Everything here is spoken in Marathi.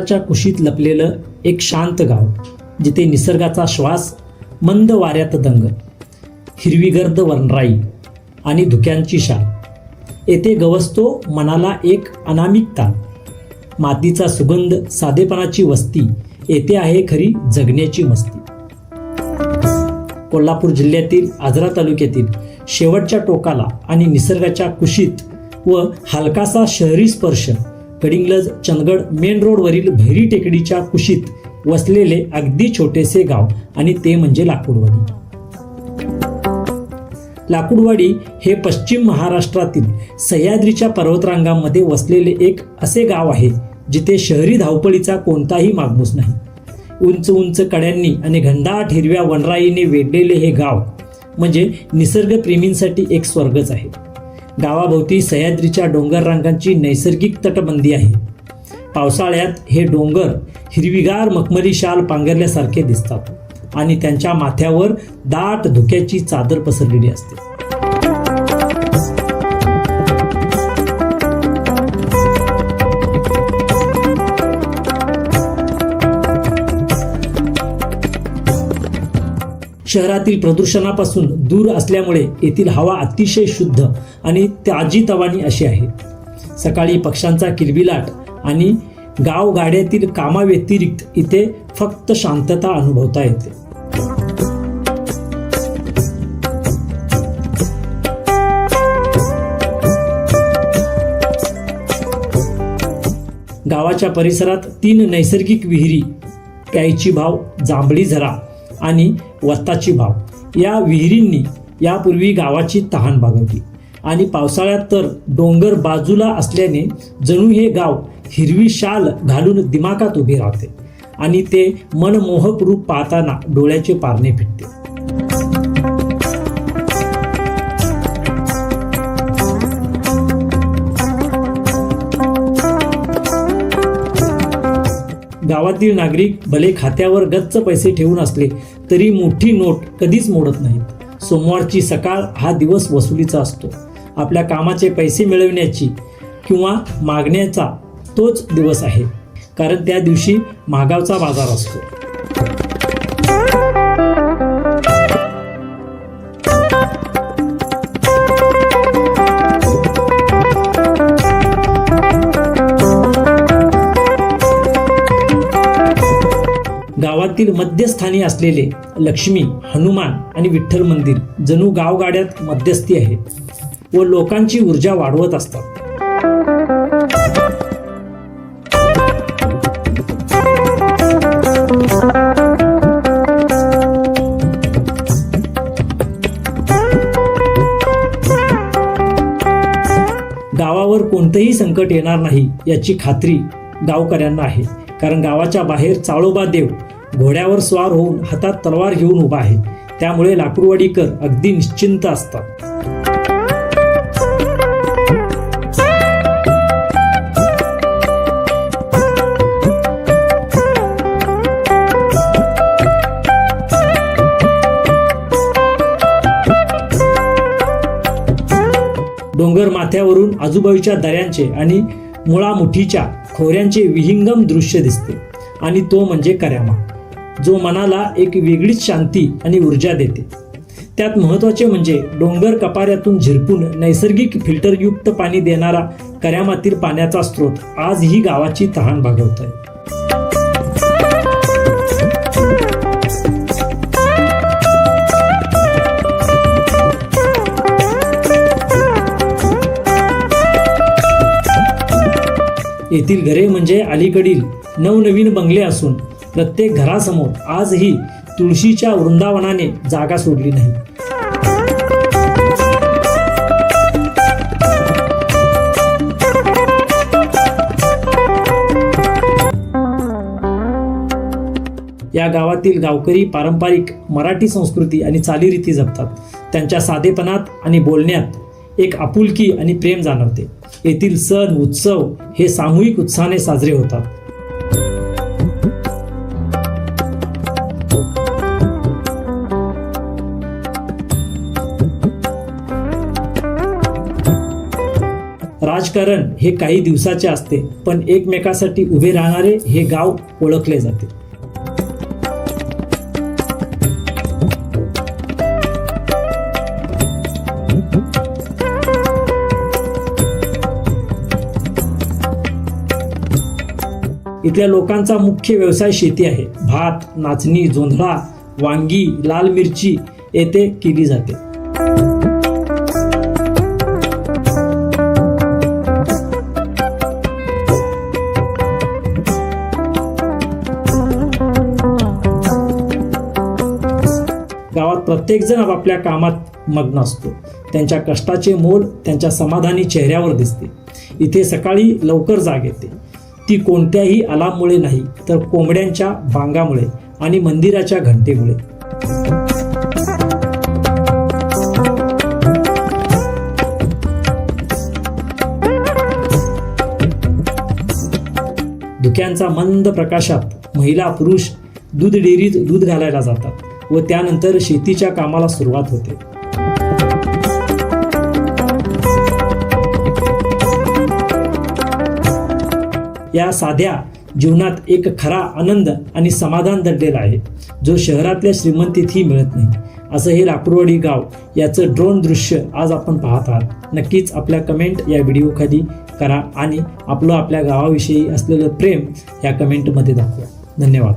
डोंगराच्या कुशीत लपलेलं एक शांत गाव जिथे निसर्गाचा श्वास मंद वाऱ्यात दंग हिरवीगर्द वनराई आणि धुक्यांची शाल. येथे गवसतो मनाला एक अनामिकता. मातीचा सुगंध साधेपणाची वस्ती येथे आहे खरी जगण्याची मस्ती. कोल्हापूर जिल्ह्यातील आजरा तालुक्यातील शेवटच्या टोकाला आणि निसर्गाच्या कुशीत व हलकासा शहरी स्पर्श कडिंगलज चंदगड मेन रोडवरील भैरी टेकडीच्या कुशीत वसलेले अगदी छोटेसे गाव आणि ते म्हणजे लाकूडवाडी. लाकूडवाडी हे पश्चिम महाराष्ट्रातील सह्याद्रीच्या पर्वतरांगांमध्ये वसलेले एक असे गाव आहे जिथे शहरी धावपळीचा कोणताही मागमूस नाही. उंच उंच कड्यांनी आणि घनदाट हिरव्या वनराईने वेढलेले हे गाव म्हणजे निसर्गप्रेमींसाठी एक स्वर्गच आहे. गावाभोवती सह्याद्रीच्या डोंगर रांगांची नैसर्गिक तटबंदी आहे. पावसाळ्यात हे डोंगर हिरवीगार मखमली शाल पांघरल्यासारखे दिसतात आणि त्यांच्या माथ्यावर दाट धुक्याची चादर पसरलेली असते. शहरातील प्रदूषणापासून दूर असल्यामुळे येथील हवा अतिशय शुद्ध आणि ताजी तवानी अशी आहे. सकाळी पक्ष्यांचा किलबिलाट आणि गाव गाड्यातील कामाव्यतिरिक्त इथे फक्त शांतता अनुभवता येते. गावाच्या परिसरात तीन नैसर्गिक विहिरी प्यायची भाव जांभळी झरा आणि वत्ताची भाव. या विहिरींनी यापूर्वी गावाची तहान भागवली आणि पावसाळ्यात तर डोंगर बाजूला असल्याने जणू हे गाव हिरवी शाल घालून दिमाकात उभे राहते आणि ते मनमोहक रूप पाहताना डोळ्याचे पारणे फिटते. गावातील नागरिक भले खात्यावर गच्च पैसे ठेवून असले तरी मोठी नोट कधीच मोडत नाहीत. सोमवारची सकाळ हा दिवस वसुलीचा असतो. आपल्या कामाचे पैसे मिळवण्याची किंवा मागण्याचा तोच दिवस आहे. कारण त्या दिवशी महागावचा बाजार असतो. गावातील मध्यस्थानी असलेले लक्ष्मी हनुमान आणि विठ्ठल मंदिर जणू गावगाड्यात मध्यस्थी आहे व लोकांची ऊर्जा वाढवत असतात. गावावर कोणतंही संकट येणार नाही याची खात्री गावकऱ्यांना आहे. कारण गावाच्या बाहेर चाळोबा देव घोड्यावर स्वार होऊन हातात तलवार घेऊन उभा आहे. त्यामुळे लाकूडवाडीकर अगदी निश्चिंत असतात. डोंगर माथ्यावरून आजूबाजूच्या दऱ्यांचे आणि मुळामुठीच्या खोऱ्यांचे विहिंगम दृश्य दिसते. आणि तो म्हणजे कर्यामा जो मनाला एक वेगळीच शांती आणि ऊर्जा देते. त्यात महत्त्वाचे म्हणजे डोंगर कपाऱ्यातून झिरपून नैसर्गिक फिल्टरयुक्त पाणी देणारा कऱ्यामातील पाण्याचा स्रोत आज ही गावाची तहान भागवत आहे येथील घरे म्हणजे अलीकडील नवनवीन बंगले असून प्रत्येक घरासमोर आजही तुळशीच्या वृंदावनाने जागा सोडली नाही. या गावातील गावकरी पारंपरिक मराठी संस्कृती आणि चालीरीती जपतात. त्यांच्या साधेपणात आणि बोलण्यात एक आपुलकी आणि प्रेम जाणवते. येथील सण उत्सव हे सामूहिक उत्साहाने साजरे होतात. राजकारण हे काही दिवसाचे असते पण एकमेकासाठी उभे राहणारे हे गाव ओळखले जाते. इथल्या लोकांचा मुख्य व्यवसाय शेती आहे. भात नाचणी जोंधळा वांगी लाल मिरची येथे केली जाते. प्रत्येकजण आपापल्या कामात मग्न असतो. त्यांच्या कष्टाचे मोल त्यांच्या समाधानी चेहऱ्यावर दिसते. इथे सकाळी लवकर जाग येते. ती कोणत्याही अलामुळे नाही तर कोंबड्यांच्या बांगामुळे आणि मंदिराच्या घंटेमुळे. धुक्यांचा मंद प्रकाशात महिला पुरुष दूध डेअरीत दूध घालायला जातात. व त्यानंतर शेतीच्या कामाला सुरुवात होते. या साध्या जीवनात एक खरा आनंद आणि समाधान दडलेला आहे जो शहरातल्या श्रीमंतीतही मिळत नाही. असं हे लाकूरवाडी गाव याचं ड्रोन दृश्य आज आपण पाहत आहात. नक्कीच आपल्या कमेंट या व्हिडिओ खाली करा आणि आपलं आपल्या गावाविषयी असलेलं प्रेम या कमेंटमध्ये दाखवा. धन्यवाद.